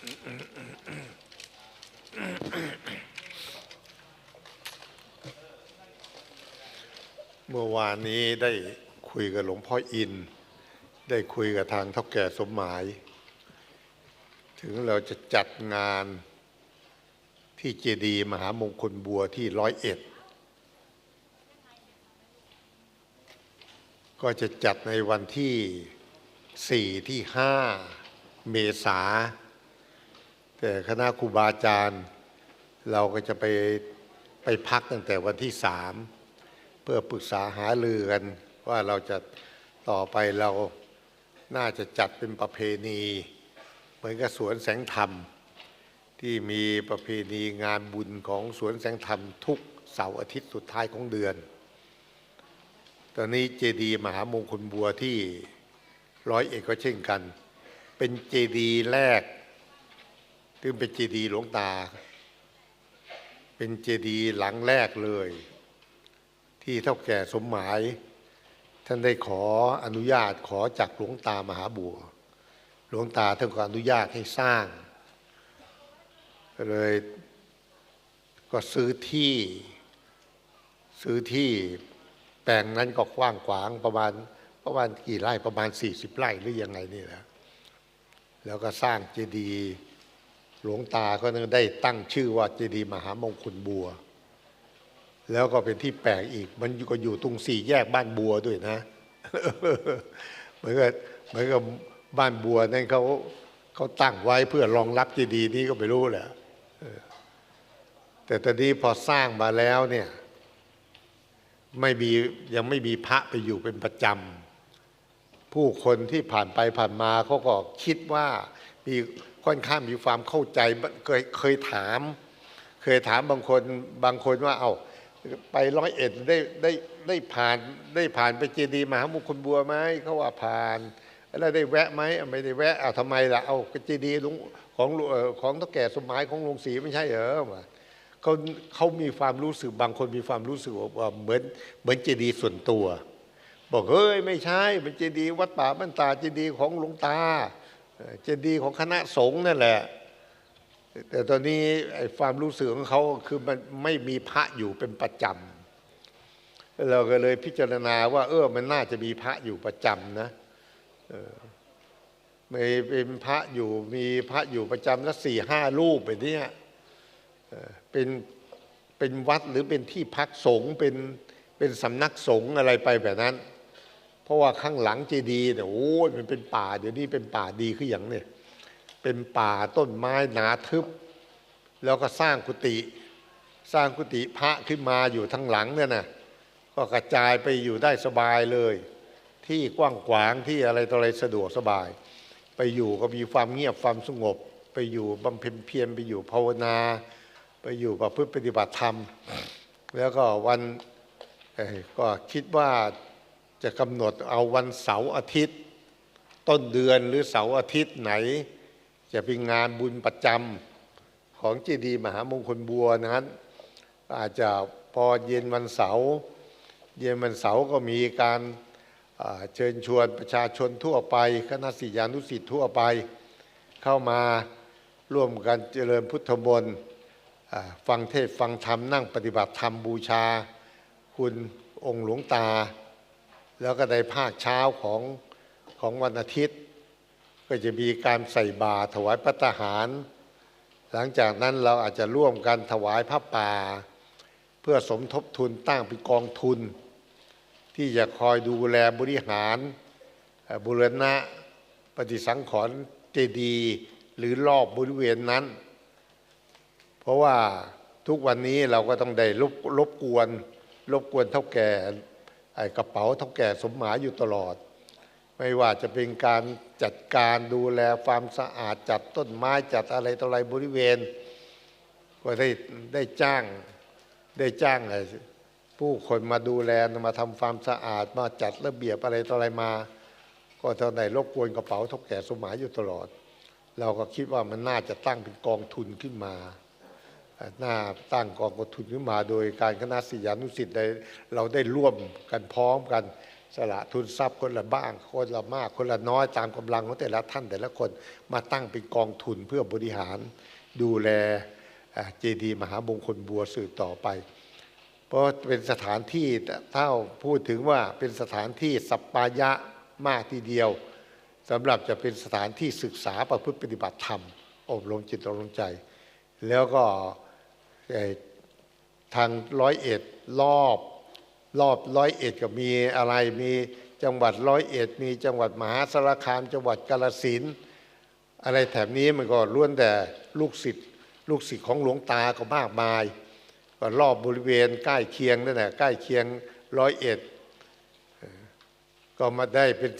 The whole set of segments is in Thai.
เมื่อวานนี้ได้คุยกับหลวงพ่ออิน ได้คุยกับทางเท่าแก่สมหมาย ถึงเราจะจัดงานที่เจดีมหามงคลบัวที่ร้อยเอ็ด ก็จะจัดในวันที่สี่ที่ห้าเมษา แต่คณะครูบาอาจารย์ เราก็จะไปไปพักตั้งแต่วันที่สามเพื่อปรึกษาหารือกันว่าเราจะต่อไปเราน่าจะจัดเป็นประเพณี เหมือนกับสวนแสงธรรม ที่มีประเพณีงานบุญของสวนแสงธรรมทุกเสาร์อาทิตย์สุดท้ายของเดือน ตอนนี้เจดีย์มหามงคลบัวที่ร้อยเอกก็เช่นกัน เป็นเจดีย์แรก ซึ่งเป็นเจดีย์หลวงตา เป็นเจดีย์หลังแรกเลย ที่เท่าแก่สมหมาย ท่านได้ขออนุญาตขอจากหลวงตามหาบัว หลวงตาท่านก็อนุญาตให้สร้างก็เลยก็ซื้อที่ซื้อที่แปลงนั้นก็กว้างขวางประมาณประมาณกี่ไร่ประมาณ 40 ไร่หรือยังไงนี่แหละแล้วก็สร้างเจดีย์ หลวงตาก็ได้ตั้งชื่อว่าเจดีย์มหามงคลบัว แล้วก็เป็นที่แปลกอีก มันก็อยู่ตรงสี่แยกบ้านบัวด้วยนะเหมือนกับเหมือนกับบ้านบัวนั่นเขาเขาตั้งไว้เพื่อรองรับเจดีย์นี้ก็ไม่รู้แหละแต่ตอนนี้พอสร้างมาแล้วเนี่ยไม่มียังไม่มีพระไปอยู่เป็นประจำผู้คนที่ผ่านไปผ่านมาเขาก็คิดว่ามี ค่อนข้างมีความเข้าใจเคยเคยถาม เคยถามบางคนบางคนว่า เอาไปร้อยเอ็ดได้ได้ได้ผ่านได้ผ่านไปเจดีมหามงคลบัวไหมเขาว่าผ่านแล้วได้แวะไหมไม่ได้แวะเอาทำไมล่ะเอาเจดีหลวงของของเท่าแก่สมหมายของหลวงศรีไม่ใช่เหรอเขาเขามีความรู้สึกบางคนมีความรู้สึกว่าเหมือนเหมือนเจดีส่วนตัว บอกเฮ้ยไม่ใช่เป็นเจดีวัดป่าบ้านตาเจดีของหลวงตา เจดีย์ของคณะสงฆ์นั่นแหละ แต่ตอนนี้ไอ้ความรู้สึกของเขาคือมันไม่มีพระอยู่เป็นประจำเราก็เลยพิจารณาว่า เออมันน่าจะมีพระอยู่ประจำนะเออไม่เป็นพระอยู่มีพระอยู่ประจำละสี่ห้ารูปแบบนี้เป็นเป็นวัดหรือเป็นที่พักสงฆ์เป็นเป็นสำนักสงฆ์อะไรไปแบบนั้น ราะว่าข้างหลังเจดีย์เนี่ยโอ้ยมันเป็นป่า เดี๋ยวนี้เป็นป่าดีขึ้นอย่างเนี่ยเป็นป่าต้นไม้หนาทึบ แล้วก็สร้างกุฏิสร้างกุฏิพระขึ้นมาอยู่ทั้งหลังเนี่ยนะก็กระจายไปอยู่ได้สบายเลย ที่กว้างขวางที่อะไรต่ออะไรสะดวกสบาย ไปอยู่ก็มีความเงียบความสงบ ไปอยู่บำเพ็ญเพียรไปอยู่ภาวนา ไปอยู่ประพฤติปฏิบัติธรรม แล้วก็วันก็คิดว่า จะกำหนดเอาวันเสาร์อาทิตย์ ต้นเดือนหรือเสาร์อาทิตย์ไหน จะเป็นงานบุญประจำของเจดีย์มหามงคลบัวนั้น อาจจะพอเย็นวันเสาร์เย็นวันเสาร์ก็มีการเชิญชวนประชาชนทั่วไปคณะศิษยานุศิษย์ทั่วไป เข้ามาร่วมกันเจริญพุทธมนต์ฟังเทศฟังธรรมนั่งปฏิบัติธรรมบูชา คุณองค์หลวงตา แล้วก็ในภาคเช้าของของวันอาทิตย์ ก็จะมีการใส่บาตรถวายพระทหาร หลังจากนั้นเราอาจจะร่วมกันถวายพระป่า เพื่อสมทบทุนตั้งเป็นกองทุน ที่จะคอยดูแลบริหารบุรณะปฏิสังขรณ์เจดีย์หรือรอบบริเวณนั้น เพราะว่าทุกวันนี้เราก็ต้องได้รบรบกวน รบกวนเท่าแก่ กระเป๋าเท่าแก่สมหมายอยู่ตลอด ไม่ว่าจะเป็นการจัดการดูแลความสะอาดจัดต้นไม้จัดอะไรต่ออะไรบริเวณ ก็ได้ได้จ้างได้จ้างผู้คนมาดูแลมาทำความสะอาดมาจัดระเบียบอะไรต่ออะไรมา ก็เท่าไหนรบกวนกระเป๋าเท่าแก่สมหมายอยู่ตลอด เราก็คิดว่ามันน่าจะตั้งเป็นกองทุนขึ้นมา หน้าตั้งกองกทุนขึ้นมา โดยการคณะศิยานุศิษย์ได้เราได้ร่วมกันพร้อมกันสละทุนทรัพย์คนละบ้าง คนละมาก คนละน้อยตามกำลังของแต่ละท่านแต่ละคนมาตั้งเป็นกองทุนเพื่อบริหารดูแลเจดีย์มหามงคลบัวสืบต่อไป เพราะเป็นสถานที่ถ้าพูดถึงว่าเป็นสถานที่สัปปายะมากทีเดียวสำหรับจะเป็นสถานที่ศึกษาประพฤติปฏิบัติธรรม อบรมจิตอบรมใจ แล้วก็ ทางร้อยเอ็ดรอบรอบร้อยเอ็ดก็มีอะไรมีจังหวัดร้อยเอ็ดมีจังหวัดมหาสารคาม จังหวัดกาฬสินอะไรแถบนี้มันก็ล้วนแต่ลูกศิษย์ลูกศิษย์ของหลวงตาก็มากมายก็รอบบริเวณใกล้เคียงนั่นแหละใกล้เคียงร้อยเอ็ดก็มาได้เป็น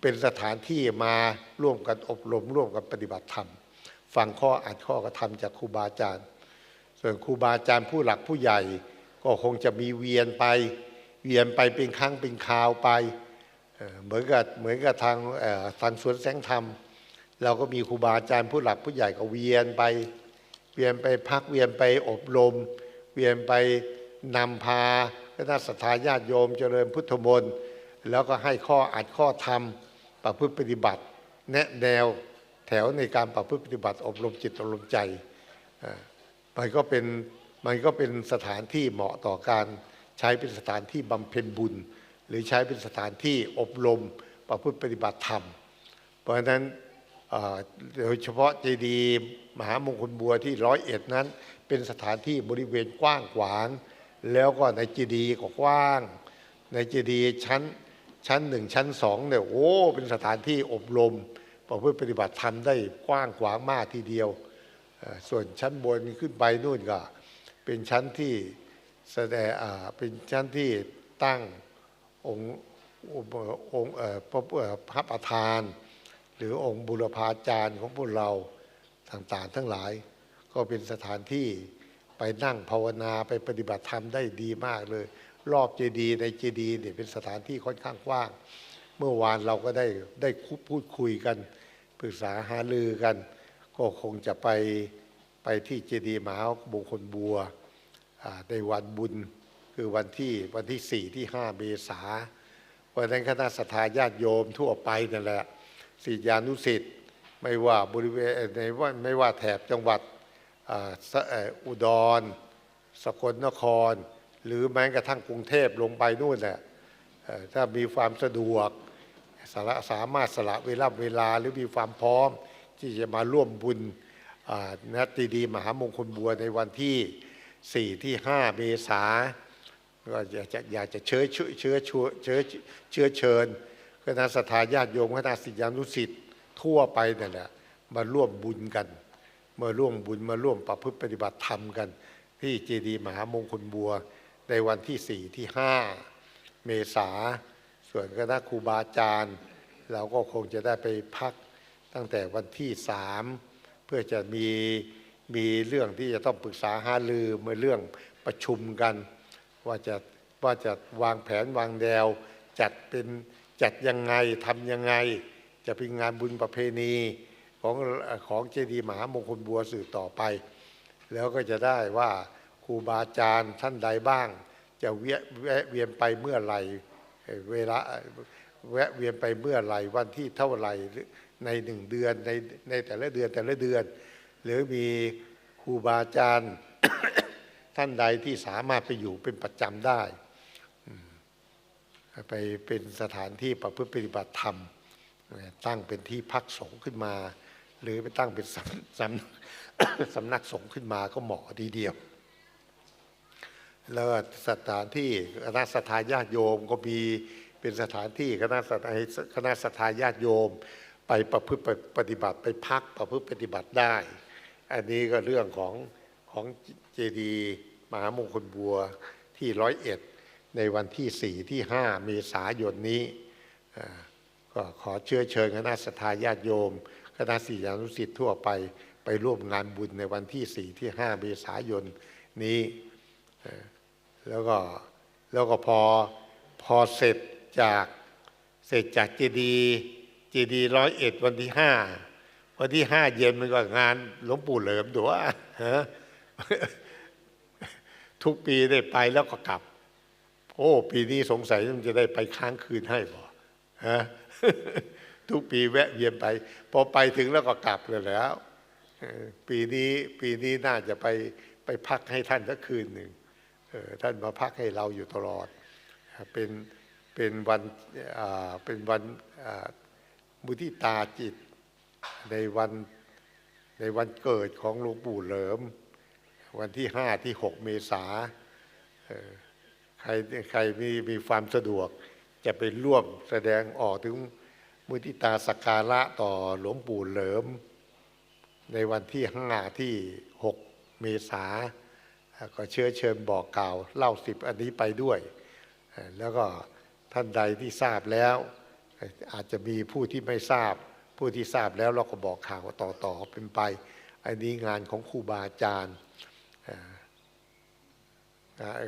เป็นสถานที่มาร่วมกันอบรมร่วมกันปฏิบัติธรรม ฟังข้ออัดข้อกระทำจากครูบาอาจารย์ ส่วนครูบาอาจารย์ผู้หลักผู้ใหญ่ ก็คงจะมีเวียนไป เวียนไปเป็นครั้งเป็นคราวไปเหมือนกับเหมือนกับทางทางสวนแสงธรรม เราก็มีครูบาอาจารย์ผู้หลักผู้ใหญ่ก็เวียนไป เวียนไปพักเวียนไปอบรม เวียนไปนำพาคณะสัตยาญาติโยมเจริญพุทธมนต์แล้วก็ให้ข้ออัดข้อธรรมประพฤติปฏิบัติ แนะแนวแถวในการประพฤติปฏิบัติอบรมจิตอบรมใจ มันก็เป็นมันก็เป็นสถานที่เหมาะต่อการใช้เป็นสถานที่บำเพ็ญบุญ หรือใช้เป็นสถานที่อบรมประพฤติปฏิบัติธรรม เพราะฉะนั้นโดยเฉพาะเจดีย์มหามงคลบัวที่ร้อยเอ็ดนั้น เป็นสถานที่บริเวณกว้างขวาง แล้วก็ในเจดีย์ก็กว้าง ในเจดีย์ชั้นชั้นหนึ่งชั้นสองเนี่ยโอ้เป็นสถานที่อบรมประพฤติปฏิบัติธรรมได้กว้างขวางมากทีเดียว ส่วนชั้นบนขึ้นไปนู่นก็ เป็นชั้นที่แสดงเป็นชั้นที่ตั้งองค์องค์องค์เอ่อพระเอ่อพระประธาน หรือองค์บุรพาจารย์ของพวกเราต่างๆ ทั้งหลาย ก็เป็นสถานที่ไปนั่งภาวนาไปปฏิบัติธรรมได้ดีมากเลย รอบเจดีย์ในเจดีย์เนี่ยเป็นสถานที่ค่อนข้างกว้าง เมื่อวานเราก็ได้ได้พูดคุยกันปรึกษาหารือกัน ก็คงจะไปไปที่เจดีย์มหามงคลบัวในวันบุญคือวันที่วันที่สี่ที่ห้าเมษาวันนั้นคณะสัตยาญาติโยมทั่วไปนั่นแหละศิษยานุสิษย์ไม่ว่าบริเวณในว่าไม่ว่าแถบจังหวัดอ,อุดร สกลนคร หรือแม้กระทั่งกรุงเทพลงไปนู่นแหละถ้ามีความสะดวกสาระสามารถสละเวลาเวลาหรือมีความพร้อม ที่จะมาร่วมบุญอ่านัตดีมหามงคลบัวในวันที่ 4 ที่ 5 เมษาก็อยากจะอยากจะเชื้อเชื้อเชื้อเชื้อเชื้อเชิญคณะสัตยาญาติโยมคณะศิษยานุสิษย์ทั่วไปนั่นแหละมาร่วมบุญกันมาร่วมบุญมาร่วมประพฤติปฏิบัติธรรมกัน ที่เจดีย์มหามงคลบัวในวันที่ 4 ที่ 5 เมษาส่วนคณะครูบาอาจารย์ เราก็คงจะได้ไปพัก ตั้งแต่วันที่สามเพื่อจะมีมีเรื่องที่จะต้องปรึกษาหารือเมื่อเรื่องประชุมกัน ว่าจะว่าจะวางแผนวางแนว จัดเป็นจัดยังไงทำยังไง จะเป็นงานบุญประเพณีของของเจดีย์มหามงคลบัวสืบต่อไป แล้วก็จะได้ว่าครูบาอาจารย์ท่านใดบ้าง จะเวียแวะเวียนไปเมื่อไหร่เวลาแวะเวียนไปเมื่อไหร่วันที่เท่าไหร่ ในหนึ่งเดือนในในแต่ละเดือนแต่ละเดือน หรือมีครูบาอาจารย์ท่านใดที่สามารถไปอยู่เป็นประจำได้ไปเป็นสถานที่ประพฤติปฏิบัติธรรม ตั้งเป็นที่พักสงฆ์ขึ้นมา หรือไปตั้งเป็นสำสำสำนักสงฆ์ขึ้นมาก็เหมาะดีเดียว แล้วสถานที่คณะสัตยาญาติโยมก็มีเป็นสถานที่คณะสัตยาคณะสัตยาญาติโยม ไปประพฤติปฏิบัติไปพักประพฤติปฏิบัติได้ อันนี้ก็เรื่องของของเจดีมหามงคลบัวที่ร้อยเอ็ดในวันที่สี่ที่ห้าเมษายนนี้ก็ขอเชื้อเชิญคณะสัตยาญาติโยม คณะศิษยานุศิษย์ทั่วไปไปร่วมงานบุญในวันที่สี่ที่ห้าเมษายนนี้แล้วก็แล้วก็พอพอเสร็จจากเสร็จจากเจดีย์ จดีร้อยเอ็ดวันที่ห้าวันที่ห้าเย็นมันก็งานหลวงปู่เหลิมดูว่าทุกปีได้ไปแล้วก็กลับ โอ้ ปีนี้สงสัยมันจะได้ไปค้างคืนให้บ่ฮะทุกปีแวะเวียนไป พอไปถึงแล้วก็กลับเลยแล้วปีนี้ปีนี้น่าจะไปไปพักให้ท่านสักคืนหนึ่งท่านมาพักให้เราอยู่ตลอด เป็นเป็นวันเป็นวัน มุทิตาจิตในวันในวันเกิดของหลวงปู่เหลิม วันที่ห้าที่หกเมษาใครใครมีมีความสะดวก จะไปร่วมแสดงออกถึงมุทิตาสักการะต่อหลวงปู่เหลิม ในวันที่ห้าที่หกเมษาก็เชื้อเชิญบอกกล่าว เล่าสิบอันนี้ไปด้วย แล้วก็ท่านใดที่ทราบแล้ว อาจจะมีผู้ที่ไม่ทราบ ผู้ที่ทราบแล้วเราก็บอกข่าวต่อๆเป็นไป อันนี้งานของครูบาอาจารย์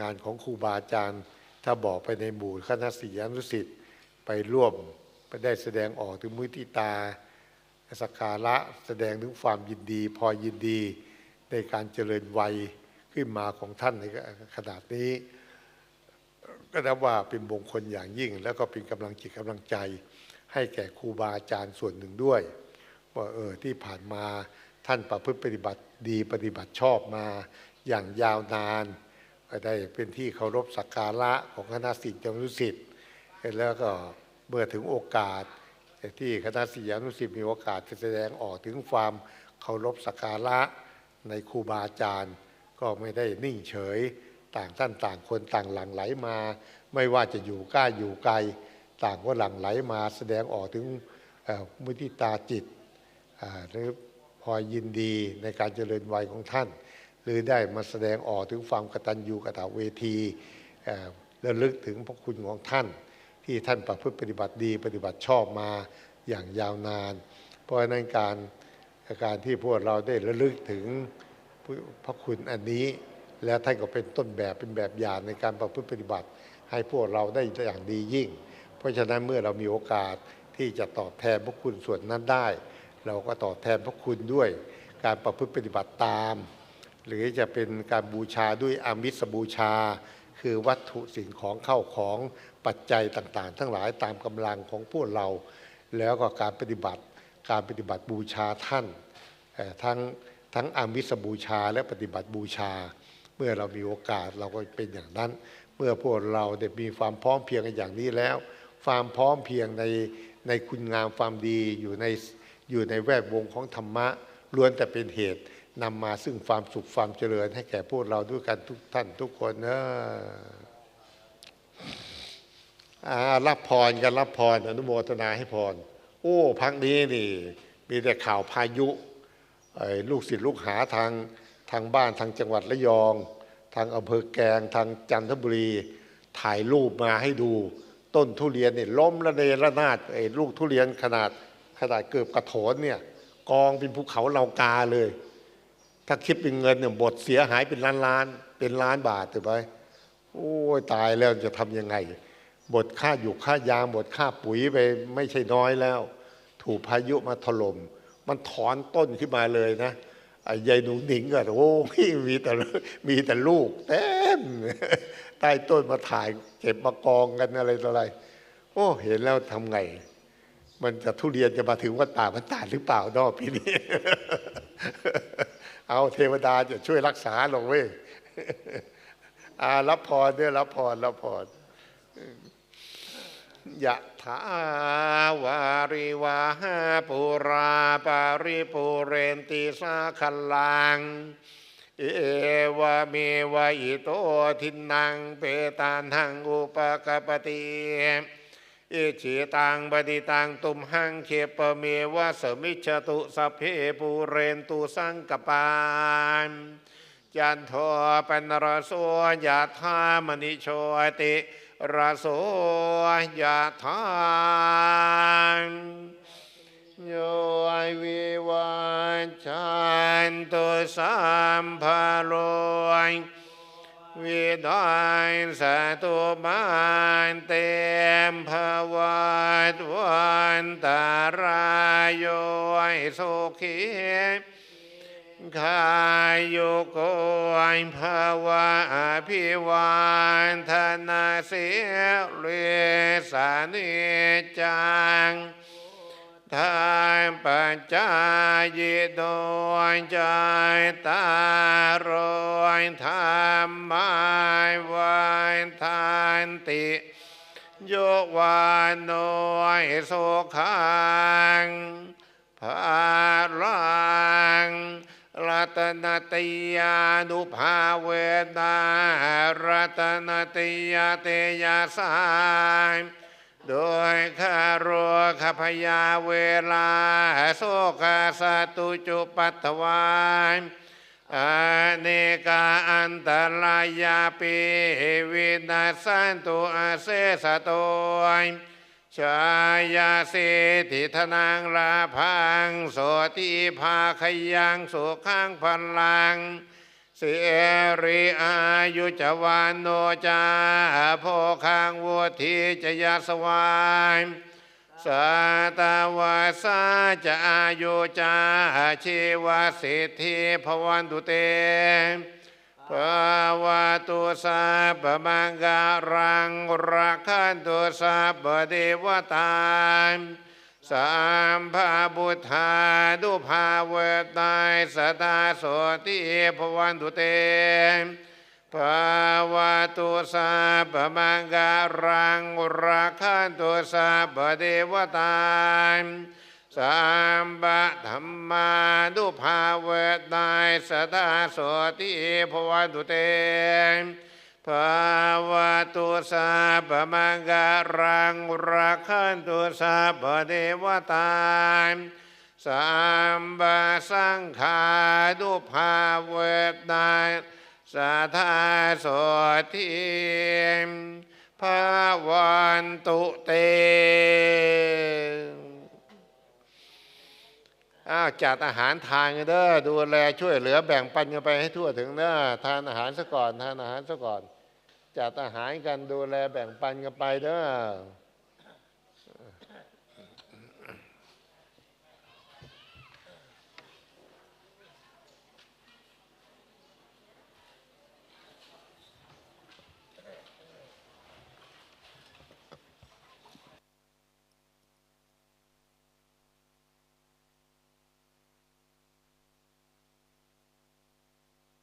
งานของครูบาอาจารย์ ถ้าบอกไปในหมู่คณะศิษยานุสิษย์ไปร่วมไปได้แสดงออกถึงมุทิตาสักการะแสดงถึงความยินดี พอยินดีในการเจริญวัยขึ้นมาของท่านในขนาดนี้ ก็นับว่าเป็นมงคลอย่างยิ่ง แล้วก็เป็นกำลังจิตกำลังใจ ให้แก่ครูบาอาจารย์ส่วนหนึ่งด้วย ว่าเออที่ผ่านมาท่านประพฤติปฏิบัติดีปฏิบัติชอบมาอย่างยาวนานได้เป็นที่เคารพสักการะของคณะศิษย์นุสิทธิ์แล้วก็เมื่อถึงโอกาสที่คณะศิษยานุศิษย์มีโอกาสจะแสดงออกถึงความเคารพสักการะในครูบาอาจารย์ ก็ไม่ได้นิ่งเฉย ต่างท่านต่างคนต่างหลั่งไหลมา ไม่ว่าจะอยู่ใกล้อยู่ไกล ต่างก็หลั่งไหลมาแสดงออกถึงมุทิตาจิตหรือพอยินดีในการเจริญวัยของท่าน หรือได้มาแสดงออกถึงความกตัญญูกตเวทีเอ่อระลึกถึงพระคุณของท่าน ที่ท่านประพฤติปฏิบัติดีปฏิบัติชอบมาอย่างยาวนาน เพราะฉะนั้นการการที่พวกเราได้ระลึกถึงพระคุณอันนี้ แล้วท่านก็เป็นต้นแบบเป็นแบบอย่างในการประพฤติปฏิบัติ ให้พวกเราได้อย่างดียิ่ง เพราะฉะนั้นเมื่อเรามีโอกาสที่จะตอบแทนพระคุณส่วนนั้นได้ เราก็ตอบแทนพระคุณด้วยการประพฤติปฏิบัติตาม หรือจะเป็นการบูชาด้วยอามิสบูชา คือวัตถุสิ่งของเข้าของปัจจัยต่างๆ ทั้งหลายตามกำลังของพวกเรา แล้วก็การปฏิบัติการปฏิบัติบูชาท่านทั้งทั้งอามิสบูชาและปฏิบัติบูชา เมื่อเรามีโอกาสเราก็เป็นอย่างนั้น เมื่อพวกเราได้มีความพร้อมเพียงกันอย่างนี้แล้ว ความพร้อมเพียงในในคุณงามความดีอยู่ในอยู่ในแวดวงของธรรมะล้วนแต่เป็นเหตุนำมาซึ่งความสุขความเจริญให้แก่พวกเราด้วยกันทุกท่านทุกคนเนอะอ่ารับพรกันรับพรอนุโมทนาให้พร โอ้พักนี้นี่ มีแต่ข่าวพายุลูกศิษย์ลูกหาทาง ทางบ้านทางจังหวัดระยอง ทางอำเภอแกงทางจันทบุรี ถ่ายรูปมาให้ดู ต้นทุเรียนเนี่ยล้มระเนระนาดไอ้ลูกทุเรียนขนาดขนาดเกือบกระโถนเนี่ยกองเป็นภูเขาเลากาเลย ถ้าคิดเป็นเงินเนี่ยบทเสียหายเป็นล้านล้านๆเป็นล้านบาทถูกไหมโอ้ยตายแล้วจะทำยังไง บทค่าอยู่ค่ายางบทค่าปุ๋ยไปไม่ใช่น้อยแล้ว ถูกพายุมาถล่มมันถอนต้นขึ้นมาเลยนะ ยายหนูหนิงก็โอ้ยมีแต่มีแต่ลูกเต็มใต้ต้นมาถ่ายเก็บมากองกันอะไรต่ออะไร โอ้เห็นแล้วทำไง มันจะทุเรียนจะมาถึงวัดป่ามันตาหรือเปล่านอกพี่นี้ เอาเทวดาจะช่วยรักษาหรอกเว้ยอารับพรเนี่ยรับพรรับพร ยะถาวาริวาหาปุราปาริปุเรนติสาคลัง เอวเมวะอิโตทินังเปตานังอุปกปปติอิจิตังปฏิตังตุมหังเคปเมวะสมิจตุสัพเพปูเรนตุสังกปานจันโทปนรโสยะธามณิโชติ รโสยะธามโยวิวันจันตุสัมภโรยวิดอยสตุมันเตมภวัตวันตารายโยสุขี ขายุโกยภาวะอภิวันธนาเสียเรสานิจังทานปัจจายโดยใจตารอยธรรมายวันทานติโยกวานโนยสุขังภาลัง รัตนติยานุภาเวนารัตนติยาเตยาสายโดยข้ารัวข้าพยาเวลาโสกาสตุจุปัตวายอเนกาอันตรายาปิวินาสันตุอาเสสะโตย ชายาสิทธิธนังลาพังโสติภาขยังสุขังพันลังเสรีอายุจวานโนจาโพคังวุธิจะยาสวายสาตาวาสาจะอายุจาชีวสิทธิภวันตุเต ภาวะตุสาปมังการังรักขันตุสาปเดวตาสามพาบุทธาดุภาเวตายสตาโสติภวันตุเตภาวะตุสาปมังการังรักขันตุสาปเดวตา สามบะธรรมาดุภาเวตายสตาโสติภวันตุเตภาวตุสาปมังการังรักขันตุสาปเดวตาสัมบาสังขาดุภาเวตายสัทธาโสทิภาวันตุเต อ้าวจัดอาหารทานกันเด้อดูแลช่วยเหลือแบ่งปันกันไปให้ทั่วถึงเด้อทานอาหารซะก่อน ทานอาหารซะก่อน จัดอาหารกันดูแลแบ่งปันกันไปเด้อ